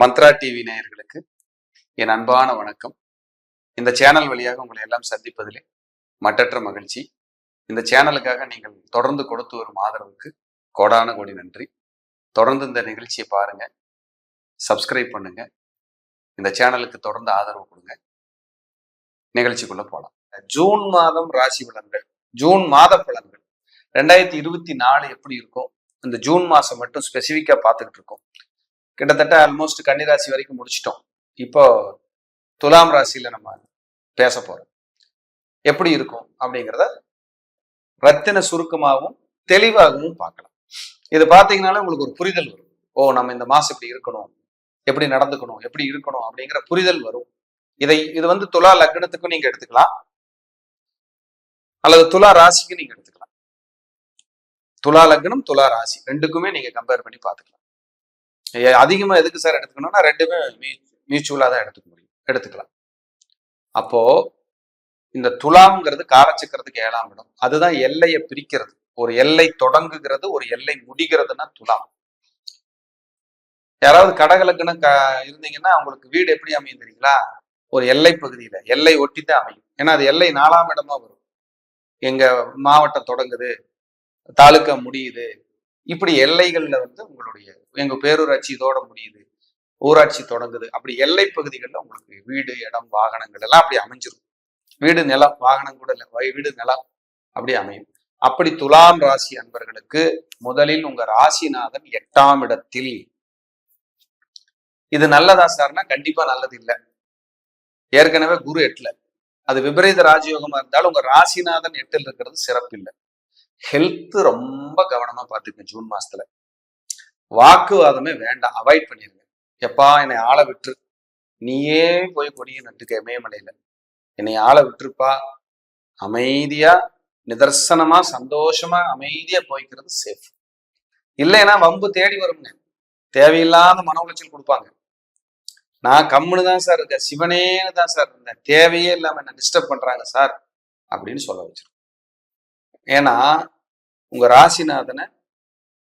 Mantra TV நேயர்களுக்கு என் அன்பான வணக்கம். இந்த சேனல் வழியாக உங்களை எல்லாம் சந்திப்பதிலே மட்டற்ற மகிழ்ச்சி. இந்த சேனலுக்காக நீங்கள் தொடர்ந்து கொடுத்து வரும் ஆதரவுக்கு கோடான கோடி நன்றி. தொடர்ந்து இந்த நிகழ்ச்சியை பாருங்க. சப்ஸ்கிரைப் பண்ணுங்க. இந்த சேனலுக்கு தொடர்ந்து ஆதரவு கொடுங்க. நிகழ்ச்சிக்குள்ள போலாம். ஜூன் மாதம் ராசி பலன்கள். ஜூன் மாத பலன்கள். ரெண்டாயிரத்தி இருபத்தி நாலு எப்படி இருக்கும் இந்த ஜூன் மாசம் மட்டும் ஸ்பெசிஃபிக்கா பார்த்துக்கிட்டு இருக்கோம். கிட்டத்தட்ட ஆல்மோஸ்ட் கன்னிராசி வரைக்கும் முடிச்சிட்டோம். இப்போ துலாம் ராசியில நம்ம பேச போறோம். எப்படி இருக்கும் அப்படிங்கிறத ரத்தின சுருக்கமாகவும் தெளிவாகவும் பார்க்கலாம். இது பார்த்தீங்கனாலே உங்களுக்கு ஒரு புரிதல் வரும். ஓ நம்ம இந்த மாசம் இப்படி இருக்கணும். எப்படி நடந்துக்கணும்? எப்படி இருக்கணும்? அப்படிங்கிற புரிதல் வரும். இதை இது வந்து துலா லக்னத்துக்கும் நீங்க எடுத்துக்கலாம். அல்லது துலா ராசிக்கு நீங்க எடுத்துக்கலாம். துலா லக்னம் துலா ராசி. ரெண்டுக்குமே நீங்க கம்பேர் பண்ணி பார்த்துக்கலாம். அதிகமா எதுக்கு சார் எடுத்துக்கணும்னா ரெண்டுமே மியூச்சுவலா தான் எடுத்துக்க முடியும். எடுத்துக்கலாம். அப்போ இந்த துலாம்ங்கிறது காலச்சக்கரத்துக்கு ஏழாம் இடம். அதுதான் எல்லையை பிரிக்கிறது. ஒரு எல்லை தொடங்குகிறது ஒரு எல்லை முடிகிறதுனா துலாம். யாராவது கடகலக்குன்னு க இருந்தீங்கன்னா உங்களுக்கு வீடு எப்படி அமையும் தெரியுங்களா? ஒரு எல்லை பகுதியில எல்லை ஒட்டி தான் அமையும். ஏன்னா அது எல்லை நாலாம் இடமா வரும். எங்க மாவட்டம் தொடங்குது தாலுக்கா முடியுது இப்படி எல்லைகள்ல வந்து உங்களுடைய எங்க பேரூராட்சி இதோட முடியுது ஊராட்சி தொடங்குது. அப்படி எல்லை பகுதிகளில் உங்களுக்கு வீடு இடம் வாகனங்கள் எல்லாம் அப்படி அமைஞ்சிரும். வீடு நிலம் வாகனம் கூட இல்லை வை- வீடு நிலம் அப்படி அமையும். அப்படி துலாம் ராசி அன்பர்களுக்கு முதலில் உங்க ராசிநாதன் எட்டாம் இடத்தில். இது நல்லதா சார்னா கண்டிப்பா நல்லது இல்லை. ஏற்கனவே குரு எட்டுல. அது விபரீத ராஜயோகமா இருந்தாலும் உங்க ராசிநாதன் எட்டில் இருக்கிறது சிறப்பு இல்லை ஹெல்த் ரொம்ப கவனமா பாத்துக்கங்க ஜூன் மாசத்துல. வாக்குவாதமே வேண்டாம். அவாய்ட் பண்ணிருங்க. எப்பா என்னை ஆளை விட்டுரு. நீயே போய் கொடியை நட்டுக்க இமயமலையில. என்னை ஆளை விட்டுருப்பா. அமைதியா நிதர்சனமா சந்தோஷமா அமைதியா போய்க்கிறது சேஃப் இல்லைன்னா வம்பு தேடி வரும்ங்க. தேவையில்லாத மன உளைச்சல் கொடுப்பாங்க. நான் கம்முன்னு தான் சார் இருக்கேன். சிவனே தான் சார் இருந்தேன். தேவையே இல்லாம என்ன டிஸ்டர்ப் பண்றாங்க சார் அப்படின்னு சொல்ல வச்சிருக்கேன் ஏன்னா உங்க ராசிநாதனை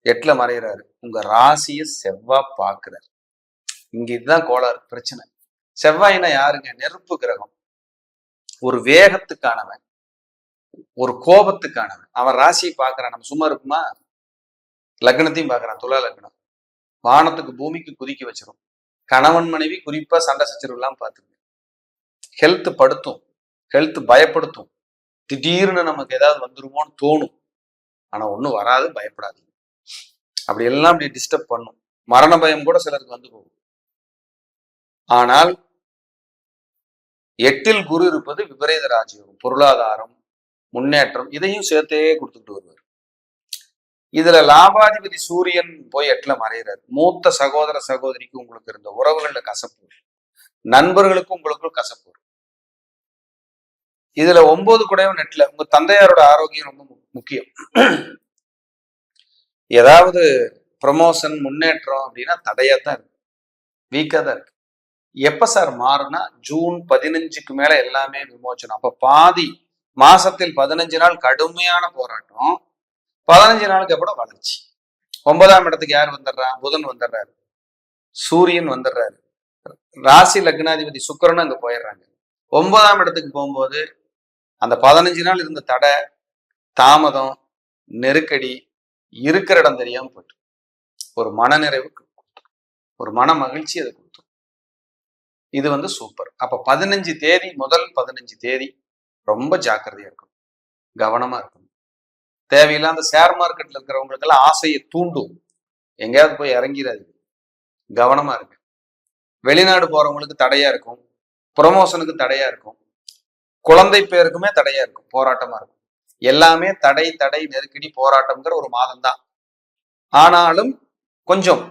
எட்டுல மறைகிறாரு உங்க ராசியை செவ்வாய் பாக்குறாரு. இங்க இதுதான் கோளாறு பிரச்சனை. செவ்வாய்னா யாருங்க? நெருப்பு கிரகம். ஒரு வேகத்துக்கானவன். ஒரு கோபத்துக்கானவன். அவன் ராசியை பார்க்கறான் நம்ம சும்மா இருக்குமா? லக்னத்தையும் பார்க்கறான் துலா லக்னம். வானத்துக்கு பூமிக்கு குதிக்க வச்சிரும். கணவன் மனைவி குறிப்பா சண்டை சச்சரவுலாம் பார்த்துங்க ஹெல்த் படுத்தும். ஹெல்த் பயப்படுத்தும். திடீர்னு நமக்கு ஏதாவது வந்துருமோன்னு தோணும். ஆனா ஒண்ணும் வராது பயப்படாது. அப்படி எல்லாம் அப்படி டிஸ்டர்ப் பண்ணும். மரண பயம் கூட சிலருக்கு வந்து போகும். ஆனால் எட்டில் குரு இருப்பது விபரீத ராஜயோகம் பொருளாதாரம் முன்னேற்றம் இதையும் சேர்த்தே கொடுத்துட்டு வருவார். இதுல லாபாதிபதி சூரியன் போய் எட்டுல மறைகிறார் மூத்த சகோதர சகோதரிக்கு உங்களுக்கு இருந்த உறவுகள்ல கசப்பு. நண்பர்களுக்கும் உங்களுக்கும் கசப்பு இதுல ஒன்பது கூடவும் நெட்ல உங்க தந்தையாரோட ஆரோக்கியம் ரொம்ப முக்கியம். ஏதாவது ப்ரமோஷன் முன்னேற்றம் அப்படின்னா தடையா தான் இருக்கு. வீக்கா தான் இருக்கு. எப்ப சார் மாறுனா ஜூன் பதினஞ்சுக்கு மேல எல்லாமே விமோச்சனம் அப்ப பாதி மாசத்தில் பதினஞ்சு நாள் கடுமையான போராட்டம். பதினஞ்சு நாளுக்கு அப்புறம் வளர்ச்சி. ஒன்பதாம் இடத்துக்கு யார் வந்துடுறா? புதன் வந்துடுறாரு. சூரியன் வந்துடுறாரு. ராசி லக்னாதிபதி சுக்கரன் அங்க போயிடுறாங்க. ஒன்பதாம் இடத்துக்கு போகும்போது அந்த பதினஞ்சு நாள் இருந்த தடை தாமதம் நெருக்கடி இருக்கிற இடம் தெரியாமல் போயிட்டு. ஒரு மனநிறைவு கொடுத்துரும். ஒரு மன மகிழ்ச்சி அது கொடுத்துரும் இது வந்து சூப்பர். அப்ப பதினஞ்சு தேதி முதல் பதினஞ்சு தேதி ரொம்ப ஜாக்கிரதையா இருக்கணும். கவனமா இருக்கணும். தேவையில்லாத ஷேர் மார்க்கெட்ல இருக்கிறவங்களுக்கெல்லாம் ஆசையை தூண்டும். எங்கேயாவது போய் இறங்கிறாது கவனமா இருக்கு வெளிநாடு போறவங்களுக்கு தடையா இருக்கும். ப்ரொமோஷனுக்கு தடையா இருக்கும். குழந்தை பேருக்குமே தடையா இருக்கும் போராட்டமா இருக்கும். எல்லாமே தடை தடை நெருக்கடி போராட்டம்ங்கிற ஒரு மாதம் தான் ஆனாலும் கொஞ்சம்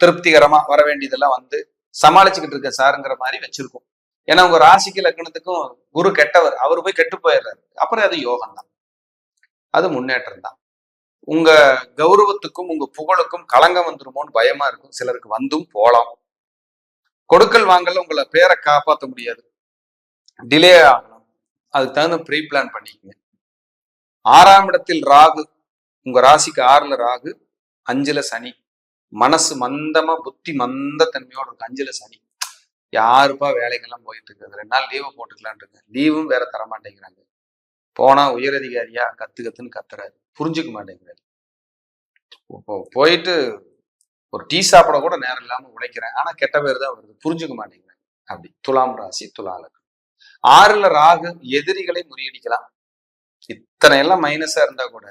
திருப்திகரமா வர வேண்டியதெல்லாம் வந்து சமாளிச்சுக்கிட்டு இருக்க சாருங்கிற மாதிரி வச்சிருக்கும். ஏன்னா உங்க ராசிக்கு லக்னத்துக்கும் குரு கெட்டவர் அவர் போய் கெட்டு போயிடுறாரு. அப்புறம் அது யோகம் தான் அது முன்னேற்றம் தான் உங்க கௌரவத்துக்கும் உங்க புகழுக்கும் களங்கம் வந்துருமோன்னு பயமா இருக்கும். சிலருக்கு வந்தும் போலாம். கொடுக்கல் வாங்கல உங்களை பேரை காப்பாற்ற முடியாது. டிலே ஆகலாம் அதுக்கு தகுந்த ப்ரீ பிளான் பண்ணிக்கங்க. ஆறாம் இடத்தில் ராகு உங்க ராசிக்கு ஆறுல ராகு அஞ்சுல சனி. மனசு மந்தமா புத்தி மந்த தன்மையோட அஞ்சுல சனி. யாருப்பா வேலைக்கெல்லாம் போயிட்டு இருக்குது ரெண்டு நாள் லீவு போட்டுக்கலான் இருக்கு லீவும் வேற தர மாட்டேங்கிறாங்க போனா உயரதிகாரியா கத்து கத்துன்னு கத்துறாரு. புரிஞ்சுக்க மாட்டேங்கிறாரு. இப்போ போயிட்டு ஒரு டீ சாப்பிட கூட நேரம் இல்லாம உழைக்கிறேன். ஆனா கெட்ட பேர் தான் வருது. புரிஞ்சுக்க மாட்டேங்கிறாங்க அப்படி. துலாம் ராசி துலாலக்கு ஆறுல ராகு எதிரிகளை முறியடிக்கலாம். இத்தனை எல்லாம் மைனஸா இருந்தா கூட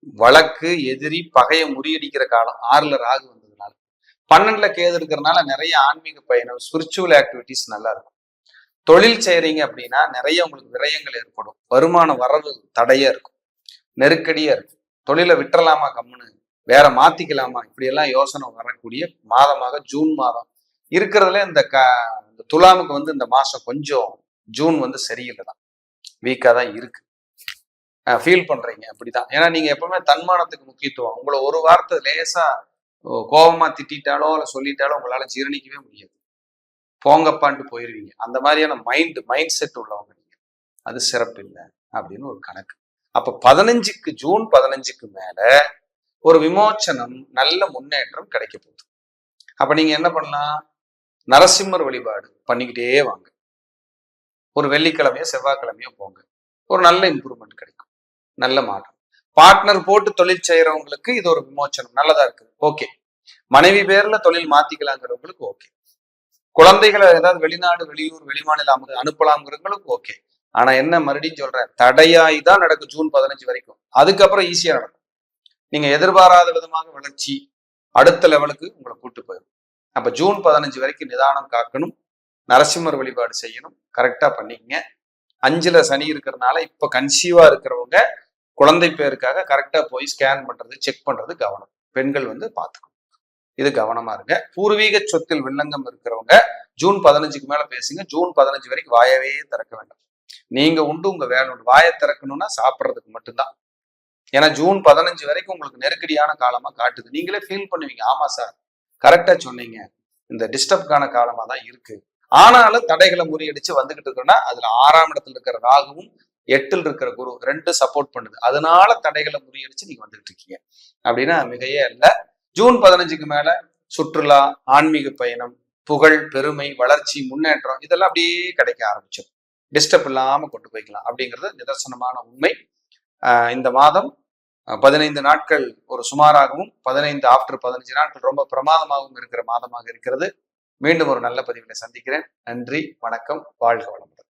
வழக்கு எதிரி பகையை முறியடிக்கிற காலம் ஆறுல ராகு வந்ததுனால. பன்னெண்டுல கேது இருக்கிறதுனால நிறைய ஆன்மீக பயணம் ஸ்பிரிச்சுவல் ஆக்டிவிட்டிஸ் நல்லா இருக்கும் தொழில் செய்யறீங்க அப்படின்னா நிறைய உங்களுக்கு விரயங்கள் ஏற்படும். வருமான வரவு தடையா இருக்கும். நெருக்கடியா இருக்கும். தொழிலை விட்டுறலாமா கம்முன்னு? வேற மாத்திக்கலாமா? இப்படியெல்லாம் யோசனை வரக்கூடிய மாதமாக ஜூன் மாதம். இருக்கிறதுல இந்த க இந்த துலாமுக்கு வந்து இந்த மாசம் கொஞ்சம் ஜூன் வந்து சரியில்லை தான் வீக்கா தான் இருக்கு. ஃபீல் பண்றீங்க அப்படிதான். ஏன்னா நீங்க எப்பவுமே தன்மானத்துக்கு முக்கியத்துவம். உங்களை ஒரு வார்த்தை லேசா ஓ, திட்டாலோ இல்லை சொல்லிட்டாலோ உங்களால ஜீரணிக்கவே முடியாது. போங்கப்பான்ட்டு போயிடுவீங்க அந்த மாதிரியான மைண்ட் மைண்ட் செட் உள்ளவங்க நீங்கள் அது சிறப்பு இல்லை அப்படின்னு ஒரு கணக்கு. அப்போ பதினஞ்சுக்கு ஜூன் பதினஞ்சுக்கு மேல ஒரு விமோச்சனம் நல்ல முன்னேற்றம் கிடைக்க போகுது. அப்போ நீங்க என்ன பண்ணலாம்? நரசிம்மர் வழிபாடு பண்ணிக்கிட்டே வாங்க. ஒரு வெள்ளிக்கிழமையோ செவ்வாய்க்கிழமையோ போங்க. ஒரு நல்ல இம்ப்ரூவ்மெண்ட் கிடைக்கும். நல்ல மாற்றம். பார்ட்னர் போட்டு தொழில் செய்யறவங்களுக்கு இது ஒரு விமோச்சனம். நல்லதா இருக்குது. ஓகே மனைவி பேர்ல தொழில் மாத்திக்கலாங்கிறவங்களுக்கு ஓகே குழந்தைகளை ஏதாவது வெளிநாடு வெளியூர் வெளிமாநில அமு- அனுப்பலாம்ங்கிறவங்களுக்கு ஓகே ஆனா என்ன மறுபடியும் சொல்றேன்? தடையாய் தான் நடக்கும் ஜூன் பதினஞ்சு வரைக்கும். அதுக்கப்புறம் ஈஸியா நடக்கும். நீங்க எதிர்பாராத விதமாக வளர்ச்சி அடுத்த லெவலுக்கு உங்களை கூட்டு போயிடும். அப்ப ஜூன் பதினஞ்சு வரைக்கும் நிதானம் காக்கணும். நரசிம்மர் வழிபாடு செய்யணும். கரெக்டா பண்ணிக்கங்க. அஞ்சுல சனி இருக்கிறதுனால இப்ப கன்சீவா இருக்கிறவங்க குழந்தை பேருக்காக கரெக்டா போய் ஸ்கேன் பண்றது செக் பண்றது கவனம். பெண்கள் வந்து பார்த்துக்கணும். இது கவனமா இருங்க. பூர்வீக சொத்தில் வில்லங்கம் இருக்கிறவங்க ஜூன் பதினஞ்சுக்கு மேல பேசுங்க. ஜூன் பதினஞ்சு வரைக்கும் வாயவே திறக்க வேண்டாம். நீங்க உண்டு உங்க வேலை உண்டு. வாயை திறக்கணும்னா சாப்பிட்றதுக்கு மட்டும்தான். ஏன்னா ஜூன் பதினஞ்சு வரைக்கும் உங்களுக்கு நெருக்கடியான காலமா காட்டுது. நீங்களே ஃபீல் பண்ணுவீங்க. ஆமா சார். கரெக்டா சொன்னீங்க. இந்த டிஸ்டர்ப்கான காலமா தான் இருக்கு. ஆனாலும் தடைகளை முறியடிச்சு வந்துகிட்டு இருக்கோம்னா அதுல ஆறாம் இடத்துல இருக்கிற ராகுவும் எட்டில் இருக்கிற குரு ரெண்டு சப்போர்ட் பண்ணுது. அதனால தடைகளை முறியடிச்சு நீங்க வந்துகிட்டு இருக்கீங்க. அப்படின்னா மிகையே அல்ல ஜூன் பதினஞ்சுக்கு மேல சுற்றுலா ஆன்மீக பயணம் புகழ் பெருமை வளர்ச்சி முன்னேற்றம் இதெல்லாம் அப்படியே கிடைக்க ஆரம்பிச்சிடும் டிஸ்டர்ப் இல்லாம கொண்டு போய்க்கலாம். அப்படிங்கிறது நிதர்சனமான உண்மை. இந்த மாதம் பதினைந்து நாட்கள் ஒரு சுமாராகவும் பதினைந்து ஆஃப்டர் பதினஞ்சு நாட்கள் ரொம்ப பிரமாதமாகவும் இருக்கிற மாதமாக இருக்கிறது. மீண்டும் ஒரு நல்ல பதிவினை சந்திக்கிறேன். நன்றி வணக்கம் வாழ்க வளமுடன்.